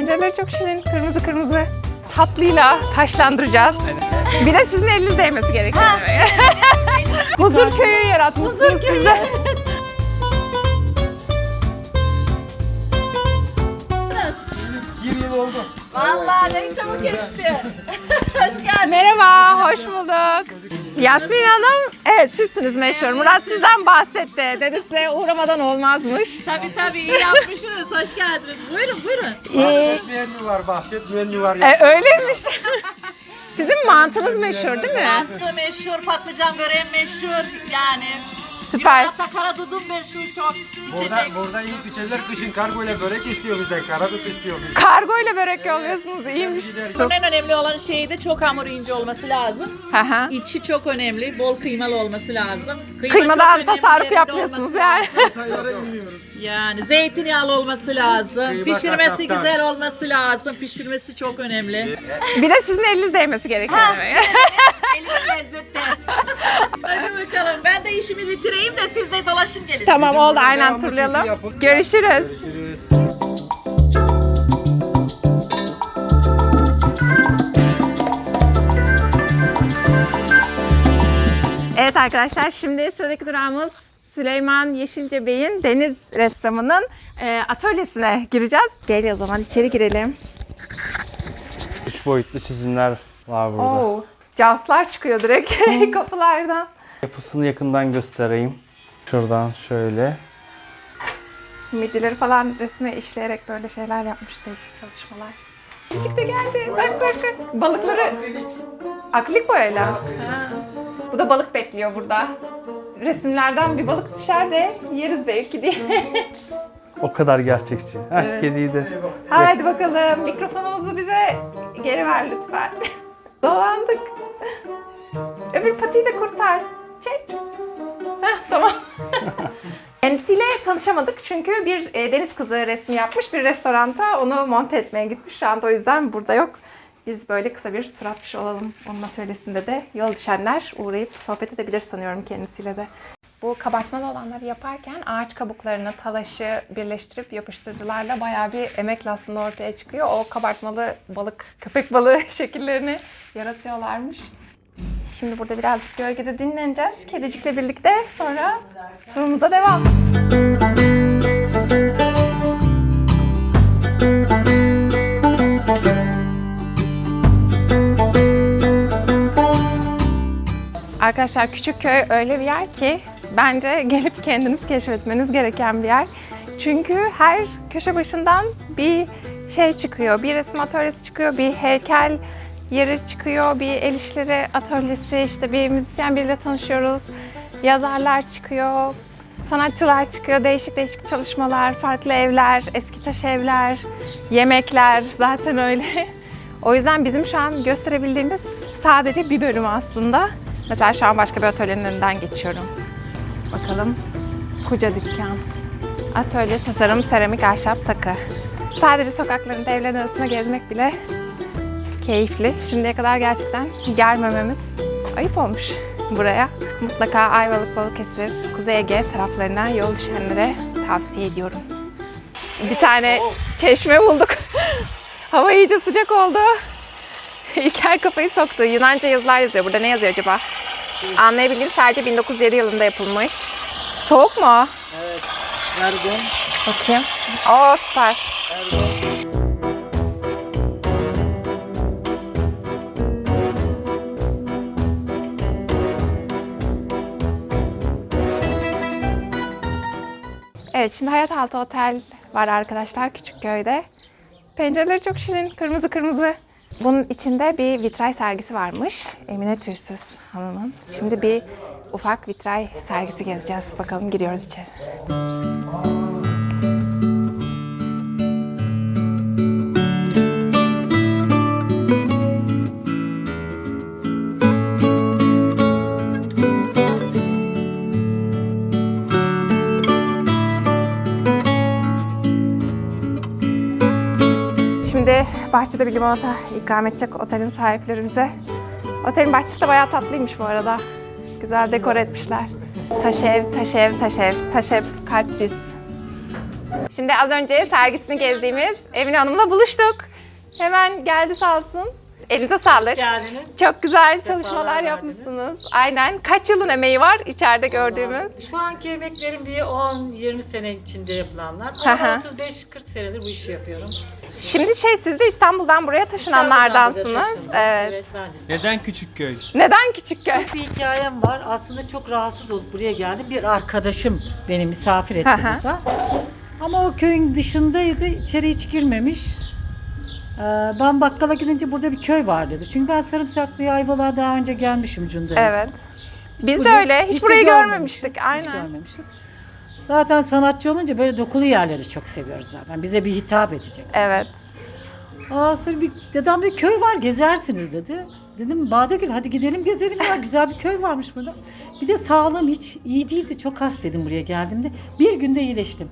Pencereleri çok şirin. Kırmızı kırmızı. Tatlıyla taşlandıracağız. Bir de sizin eliniz değmesi gerekiyor. Huzur köyü yaratmışsınız siz de. Bir yıl oldu. Vallahi ne çabuk geçti. Hoş geldin. Merhaba, hoş bulduk. Yasmin Hanım, evet sizsiniz meşhur. Murat sizden bahsetti. Dedi size uğramadan olmazmış. Tabii tabii iyi yapmışsınız. Hoş geldiniz. Buyurun buyurun. Bahsetmeyen mi var, bahsetmeyen mi var? e, öyleymiş. Sizin mantınız meşhur değil mi? Mantı meşhur, patlıcan böreği meşhur. Yani Süper. Hatta kara dudum meşhur çok Burada, içecek. burada ilk içecekler kışın kargo ile börek istiyor bizden, karadut istiyor bizden. Kargo ile börek yolluyorsunuz, iyiymiş. Çok. En önemli olan şey de çok hamur ince olması lazım. Hı hı. İçi çok önemli, bol kıymalı olması lazım. Kıyma Kıymadan çok önemli tasarruf yerinde yapmıyorsunuz olması yani. Detaylara inmiyoruz. Yani zeytinyağlı olması lazım. Kıyma Pişirmesi kasaptan. güzel olması lazım. Pişirmesi çok önemli. Bir de sizin eliniz değmesi gerekiyor demek. Tamam Bizim oldu burada aynen devamlı turlayalım. çekim yapın. Görüşürüz. Görüşürüz. Evet arkadaşlar şimdi sıradaki durağımız Süleyman Yeşilce Bey'in Deniz Ressamı'nın e, atölyesine gireceğiz. Gel o zaman içeri girelim. Üç boyutlu çizimler var burada. Oo, Caslar çıkıyor direkt kapılardan. Yapısını yakından göstereyim. Şuradan şöyle. Midileri falan resme işleyerek böyle şeyler yapmış değişik çalışmalar. Küçük de geldi. Bak bak bak. Balıkları akrilik boyayla. Ha. Bu da balık bekliyor burada. Resimlerden bir balık düşer de yeriz belki diye. O kadar gerçekçi. Heh, Evet. kediyi de. Haydi bakalım mikrofonumuzu bize geri ver lütfen. Dolandık. Öbür patiyi de kurtar. Çek. Heh, tamam. Kendisiyle tanışamadık çünkü bir e, deniz kızı resmi yapmış bir restoranta onu monte etmeye gitmiş. Şu anda o yüzden burada yok. Biz böyle kısa bir tur atmış olalım. Onun atölyesinde de yol düşenler uğrayıp sohbet edebilir sanıyorum kendisiyle de. Bu kabartmalı olanları yaparken ağaç kabuklarını, talaşı birleştirip yapıştırıcılarla bayağı bir emekle aslında ortaya çıkıyor. O kabartmalı balık, köpek balığı şekillerini yaratıyorlarmış. Şimdi burada birazcık gölgede dinleneceğiz. Kedicikle birlikte sonra turumuza devam. Arkadaşlar Küçükköy öyle bir yer ki bence gelip kendiniz keşfetmeniz gereken bir yer. Çünkü her köşe başından bir şey çıkıyor. Bir resim atölyesi çıkıyor, bir heykel yeri çıkıyor, bir el işleri atölyesi, işte bir müzisyen biriyle tanışıyoruz. Yazarlar çıkıyor, sanatçılar çıkıyor, değişik değişik çalışmalar, farklı evler, eski taş evler, yemekler zaten öyle. O yüzden bizim şu an gösterebildiğimiz sadece bir bölüm aslında. Mesela şu an başka bir atölyenin önünden geçiyorum. Bakalım. Koca dükkan. Atölye, tasarım, seramik, ahşap, takı. Sadece sokaklarında evlerin arasında gezmek bile keyifli. Şimdiye kadar gerçekten gelmememiz ayıp olmuş buraya. Mutlaka Ayvalık, Balıkesir, Kuzey Ege taraflarına yol düşenlere tavsiye ediyorum. Bir tane çeşme bulduk. Hava iyice sıcak oldu. İlker kafayı soktu. Yunanca yazılar yazıyor. Burada ne yazıyor acaba? Anlayabildiğim sadece 1907 yılında yapılmış. Soğuk mu? Ergun. Bakayım. Oo süper. Evet şimdi Hayataltı Otel var arkadaşlar Küçükköy'de. Pencereleri çok şirin, kırmızı kırmızı. Bunun içinde bir vitray sergisi varmış. Emine Tüysüz Hanım'ın. Şimdi bir ufak vitray sergisi gezeceğiz. Bakalım giriyoruz içeri. Bahçede bir limonata ikram edecek otelin sahipleri bize. Otelin bahçesi de bayağı tatlıymış bu arada. Güzel dekor etmişler. Taş ev, taş ev, taş ev, taş ev, kalp biz. Şimdi az önce sergisini gezdiğimiz Emine Hanım'la buluştuk. Hemen geldi sağ olsun. Elinize sağlık. geldiniz. Çok güzel çalışmalar verdiniz. yapmışsınız. Aynen. Kaç yılın emeği var içeride gördüğümüz? Şu anki emeklerim bir 10-20 sene içinde yapılanlar. Ama 35-40 senedir bu işi yapıyorum. Şimdi şey siz de İstanbul'dan buraya taşınanlardansınız. İstanbul'dan buraya taşındım. Evet. Evet ben de İstanbul'dan. Neden Küçükköy? Neden Küçükköy? Bir hikayem var. Aslında çok rahatsız olup buraya geldim. Bir arkadaşım beni misafir etti burada. Ama o köyün dışındaydı. İçeri hiç girmemiş. Ee, Ben bakkala gidince burada bir köy var dedi. Çünkü ben Sarımsaklı'ya Ayvalık'a daha önce gelmişim Cunda'ya. Evet. Biz de öyle. Hiç, de burayı görmemiştik. Hiç Aynen. görmemişiz. Zaten sanatçı olunca böyle dokulu yerleri çok seviyoruz zaten. Bize bir hitap edecek. Evet. Aa sonra bir dedem bir köy var gezersiniz dedi. Dedim Badegül hadi gidelim gezelim ya güzel bir köy varmış burada. Bir de sağlığım hiç iyi değildi çok hastaydım buraya geldiğimde. Bir günde iyileştim.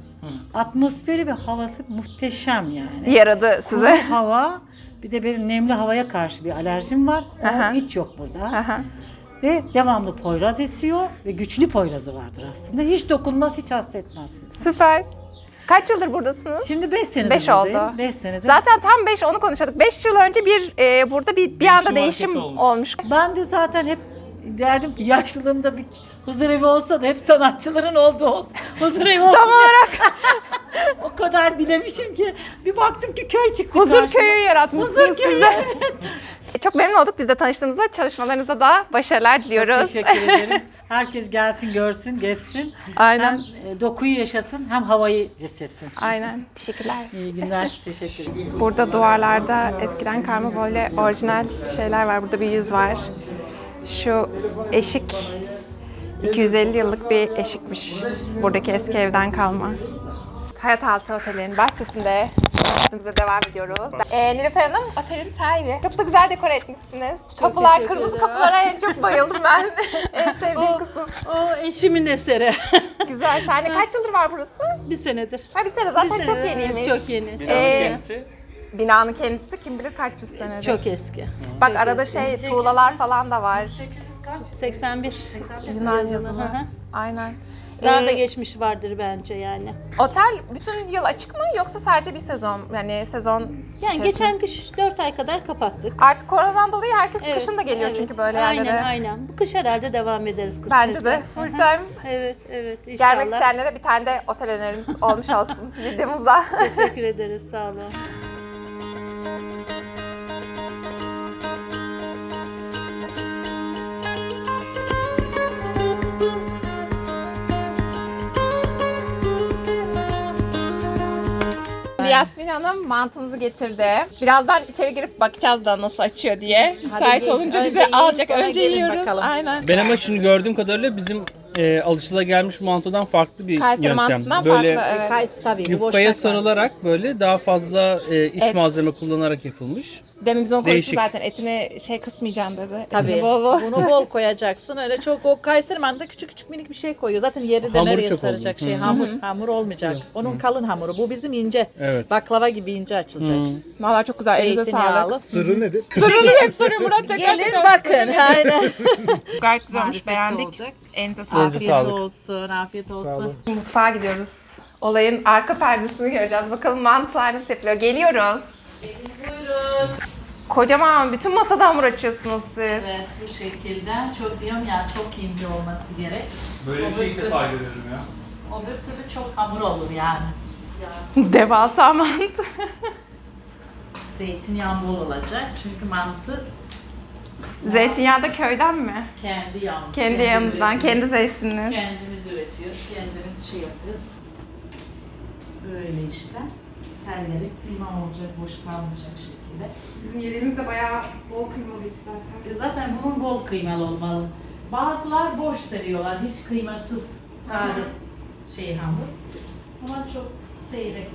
Atmosferi ve havası muhteşem yani. Yaradı Kuru size. hava bir de benim nemli havaya karşı bir alerjim var. O Aha. hiç yok burada. Aha. Ve devamlı poyraz esiyor ve güçlü poyrazı vardır aslında. Hiç dokunmaz, hiç hasta etmez sizi. Süper. Kaç yıldır buradasınız? Şimdi 5 senedir Beş buradayım. oldu. 5 senedir. Zaten tam 5 onu konuşuyorduk. 5 yıl önce bir e, burada bir bir anda Değişim olmuş. Ben de zaten hep derdim ki yaşlılığımda bir huzur evi olsa da hep sanatçıların olduğu olsun. Huzur evi olsun. Tam diye olarak o kadar dilemişim ki bir baktım ki köy çıktı huzur karşıma. köyü yaratmışsınız Huzur siz köyü. de. Çok memnun olduk biz de tanıştığımızda. Çalışmalarınızda da başarılar Çok diliyoruz. teşekkür ederim. Herkes gelsin, görsün, gezsin. Aynen. Hem e, dokuyu yaşasın hem havayı hissetsin. Aynen. Teşekkürler. İyi günler. Teşekkür ederim. Burada duvarlarda eskiden karma böyle orijinal şeyler var. Burada bir yüz var. Şu eşik 250 yıllık bir eşikmiş. Buradaki eski evden kalma. Hayataltı Oteli'nin bahçesinde sohbetimize devam ediyoruz. Ee, Nilüfer Hanım otelin sahibi. Çok da güzel dekore etmişsiniz. Kapılar, teşekkür kırmızı ederim. kapılara en çok bayıldım ben. en sevdiğim kısım. O eşimin eseri. Güzel, şahane. Kaç yıldır var burası? bir senedir. Ha bir sene zaten Bir çok sene, yeniymiş. Çok yeni. Çok, Ee, binanın kendisi kim bilir kaç yüz senedir. çok eski. Bak çok arada eski. şey tuğlalar falan da var. 81. Yunan yazılı. Aynen. Daha Ee, da geçmiş vardır bence yani. Otel bütün yıl açık mı yoksa sadece bir sezon? Yani sezon Yani içerisinde- geçen kış 4 ay kadar kapattık. Artık koronadan dolayı herkes Evet, kışın da geliyor evet. çünkü böyle aynen, yerlere. Aynen Bu kış herhalde devam ederiz kısmetse. Bence de full time. Evet evet inşallah. Gelmek isteyenlere bir tane de otel önerimiz olmuş olsun videomuzda. Teşekkür ederiz sağ olun. Yasmin Hanım mantımızı getirdi. Birazdan içeri girip bakacağız da nasıl açıyor diye. Müsait gelin. olunca Önce bize yiyin, alacak. sonra Önce gelin yiyoruz. bakalım. Aynen. Ben ama şimdi gördüğüm kadarıyla bizim e, alışılagelmiş mantodan farklı bir Kayseri yöntem. mantısından böyle farklı. Evet. Kayısı tabii. bu yufkaya sarılarak böyle daha fazla e, iç Et. malzeme kullanarak yapılmış. Demin biz onu konuştuk Değişik. zaten. Etini şey kısmayacaksın dedi. Tabii. Etini bol bol. Bunu bol koyacaksın. Öyle çok o Kayseri mantı küçük küçük minik bir şey koyuyor. Zaten yeri de Hamuru nereye çok saracak oldu. şey Hı. hamur. Hamur olmayacak. Onun kalın hamuru. Bu bizim ince. Evet. Baklava gibi ince açılacak. Hı. Valla çok güzel. Elinize sağlık. Zeytinyağlı. Sırrı nedir? Sırrını hep soruyor Murat tekrar Gelin tekrar. bakın. Aynen. Gayet güzel olmuş. Marifetli Beğendik. olacak. Elinize sağlık. Elinize Afiyet sağlık. olsun. Afiyet olsun. Mutfağa gidiyoruz. Olayın arka perdesini göreceğiz. Bakalım mantılar nasıl yapılıyor. Geliyoruz. Buyurun. Kocaman bütün masada hamur açıyorsunuz siz. Evet bu şekilde. Çok diyorum ya çok ince olması gerek. Böyle bir şey ilk defa görüyorum ya. O bir türlü çok hamur olur yani. Devasa mantı. Zeytinyağı bol olacak. Çünkü mantı Zeytinyağı da köyden mi? kendi yağımız. Kendi üretimiz. kendi zeytininiz. Kendimiz üretiyoruz, kendimiz şey yapıyoruz. Böyle işte. Her yeri kıyma olacak, boş kalmayacak şekilde. Bizim yediğimiz de bayağı bol kıymalıydı zaten. E Zaten bunun bol kıymalı olmalı. Bazılar boş seviyorlar, hiç kıymasız, sade şey hamur. Ama çok seyrek.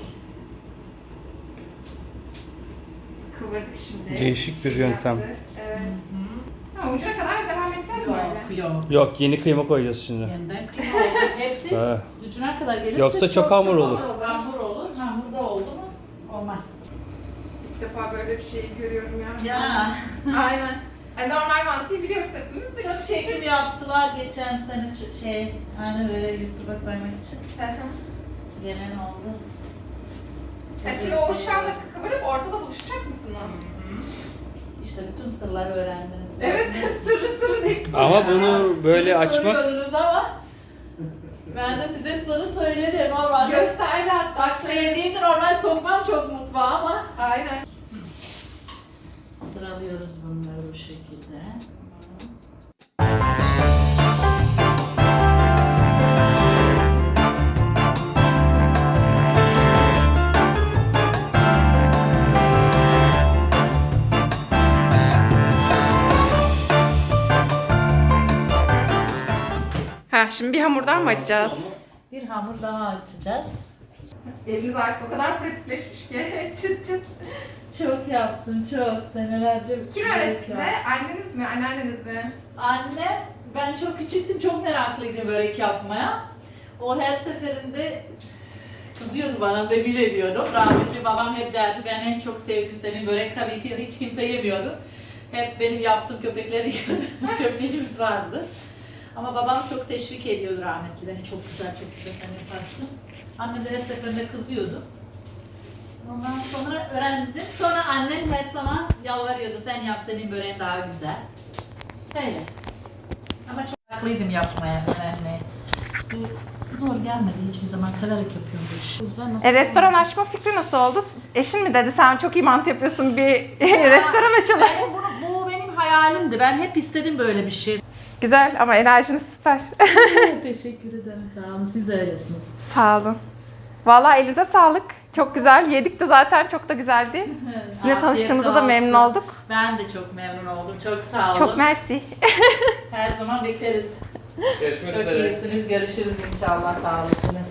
Kıvırdık şimdi. Değişik bir yöntem. Evet. Ha, ucuna kadar devam edeceğiz? Yok, yok. Yok yeni kıyma koyacağız şimdi. Yeniden kıyma olacak. Hepsi Evet. ucuna kadar gelirse Yoksa çok hamur olur. Hamur olur. Hamurda oldu mu olmaz. İlk defa böyle bir şey görüyorum ya. Ya. Aynen. Yani normal mantıyı biliyoruz hepimiz de. Çok çekim yaptılar geçen sene ç- şey hani böyle YouTube'a koymak için. Gelen oldu. Şimdi o uçağınla kıvırıp ortada buluşacak mısınız? İşte bütün sırları öğrendiniz. Evet, sırrı sırrı hepsi. Ama bunu böyle açmak Soruyordunuz ama ben de size soru söyledim normalde. Gösterdi hatta. Bak sevdiğimde normal sokmam çok mutfağa ama Aynen. Sıralıyoruz bunları bu şekilde. Ha, şimdi bir hamurdan mı açacağız? Bir hamur daha açacağız. Eliniz artık o kadar pratikleşmiş ki çıt çıt. Çok yaptım çok senelerce. Kim öğretti size? Anneniz mi, anneanneniz mi? Anne, ben çok küçüktüm, çok meraklıydım börek yapmaya. O her seferinde kızıyordu bana, zebil ediyordu. Rahmetli babam hep derdi, ben en çok sevdim senin börek. Tabii ki hiç kimse yemiyordu. Hep benim yaptığım köpekleri yiyordu. Köpeğimiz vardı. Ama babam çok teşvik ediyordu rahmetli. Beni çok güzel, çok güzel sen yaparsın. Annem de her seferinde kızıyordu. Ondan sonra öğrendim. Sonra annem her zaman yalvarıyordu. Sen yap senin böreğin daha güzel. Öyle. Ama çok haklıydım yapmaya, öğrenmeye. Bu zor gelmedi hiçbir zaman. Severek yapıyorum bu işi. Nasıl E, restoran açma fikri nasıl oldu? Eşin mi dedi sen çok iyi mantı yapıyorsun bir restoran açalım. Benim bu hayalimdi. Ben hep istedim böyle bir şey. Güzel ama enerjiniz süper. Teşekkür ederim. Sağ olun. Siz de öylesiniz. Sağ olun. Vallahi elinize sağlık. Çok güzel. Yedik de zaten çok da güzeldi. Sizinle Afiyet tanıştığımıza da memnun olduk. Ben de çok memnun oldum. Çok sağ olun. Çok mersi. Her zaman bekleriz. Görüşmek Çok iyisiniz. Görüşürüz inşallah. Sağ olasınız.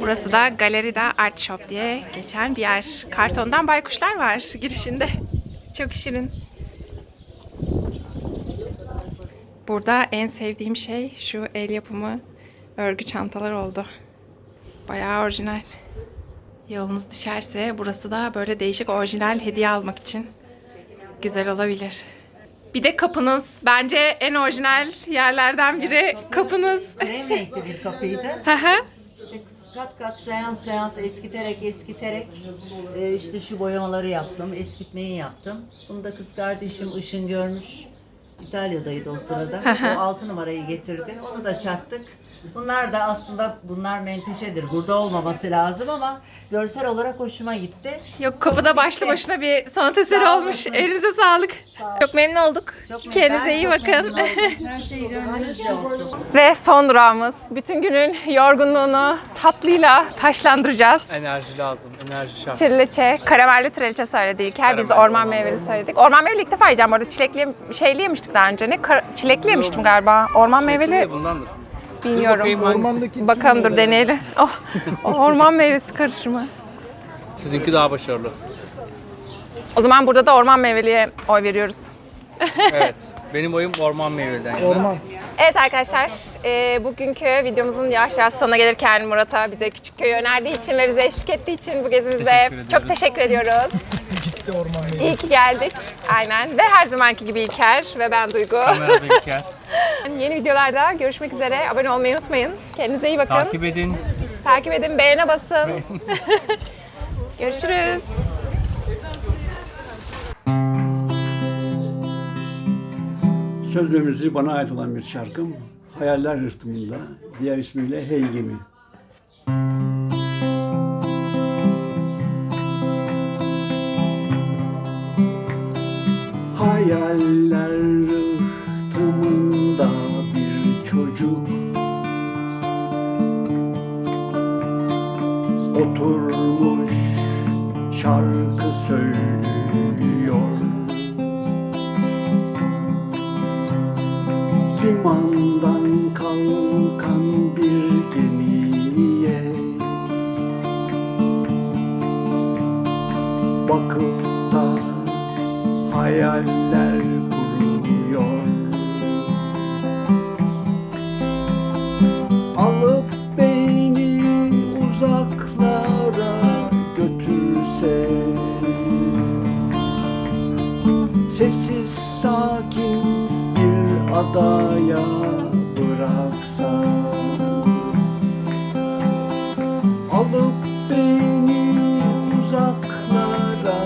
Burası da Galeride Art Shop diye geçen bir yer. Kartondan baykuşlar var girişinde. Çok şirin. Burada en sevdiğim şey şu el yapımı örgü çantalar oldu. Bayağı orijinal. Yolunuz düşerse burası da böyle değişik orijinal hediye almak için güzel olabilir. Bir de kapınız bence en orijinal yerlerden biri kapınız. Krem renkli bir kapıydı. İşte kat kat seans seans eskiterek eskiterek e, işte şu boyamaları yaptım, eskitmeyi yaptım. Bunu da kız kardeşim Işın görmüş. İtalya'daydı o sırada. o altı numarayı getirdi. Onu da çaktık. Bunlar da aslında bunlar menteşedir. Burada olmaması lazım ama görsel olarak hoşuma gitti. Yok kapıda başlı başına bir sanat eseri Sağ olmuş. olasın. Elinize sağlık. Çok memnun olduk. Çok memnun- Kendinize ben iyi çok bakın. memnun oldum. Her şey gönlünüzce olsun. Ve son durağımız. Bütün günün yorgunluğunu tatlıyla taşlandıracağız. enerji lazım. Enerji şart. Trileçe, karamelli trileçe söyledi İlker. Biz Karamelli, orman meyveli söyledik. Orman meyveli ilk defa yiyeceğim. Orada çilekli, şeyli yemiştik daha önce. Ne? Kar- çilekli yemiştim galiba. Orman meyveli Bundandır. bilmiyorum. bakayım hangisi? Bakalım dur deneyelim. Oh, o orman meyvesi karışımı. Sizinki daha başarılı. O zaman burada da orman meyveliye oy veriyoruz. Evet. Benim oyum orman meyveden. Orman. Evet arkadaşlar, e, bugünkü videomuzun yavaş yavaş sonuna gelirken Murat'a bize küçük köyü önerdiği için ve bize eşlik ettiği için bu gezimizde Teşekkür ediyoruz. çok teşekkür ediyoruz. İyi ki geldik. Aynen. Ve her zamanki gibi İlker ve ben Duygu. İlker. Yeni videolarda görüşmek üzere. Abone olmayı unutmayın. Kendinize iyi bakın. Takip edin. Takip edin, beğene basın. Görüşürüz. Söz ve müziği bana ait olan bir şarkım. Hayaller Rıhtımında, diğer ismiyle Hey Gemi. Hayaller adaya bıraksan. Alıp beni uzaklara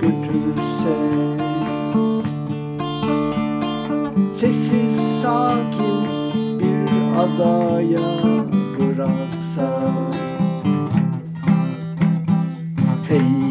götürsen. Sessiz sakin bir adaya bıraksan. Hey